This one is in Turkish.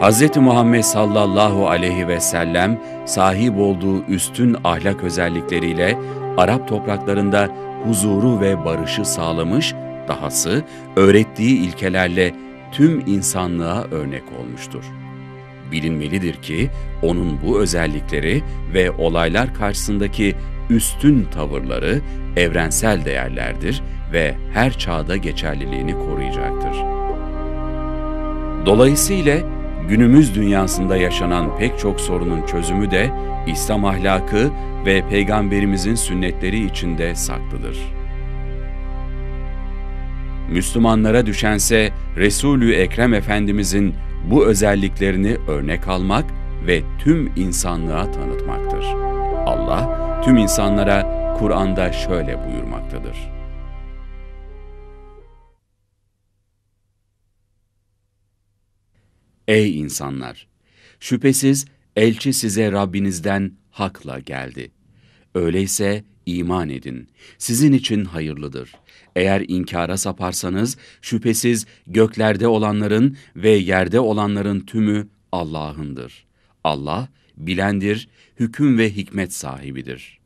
Hz. Muhammed sallallahu aleyhi ve sellem sahip olduğu üstün ahlak özellikleriyle Arap topraklarında huzuru ve barışı sağlamış, dahası öğrettiği ilkelerle tüm insanlığa örnek olmuştur. Bilinmelidir ki onun bu özellikleri ve olaylar karşısındaki üstün tavırları evrensel değerlerdir ve her çağda geçerliliğini koruyacaktır. Dolayısıyla günümüz dünyasında yaşanan pek çok sorunun çözümü de İslam ahlakı ve Peygamberimizin sünnetleri içinde saklıdır. Müslümanlara düşense Resulü Ekrem Efendimizin bu özelliklerini örnek almak ve tüm insanlığa tanıtmaktır. Allah tüm insanlara Kur'an'da şöyle buyurmaktadır. Ey insanlar! Şüphesiz elçi size Rabbinizden hakla geldi. Öyleyse iman edin. Sizin için hayırlıdır. Eğer inkara saparsanız şüphesiz göklerde olanların ve yerde olanların tümü Allah'ındır. Allah bilendir, hüküm ve hikmet sahibidir.''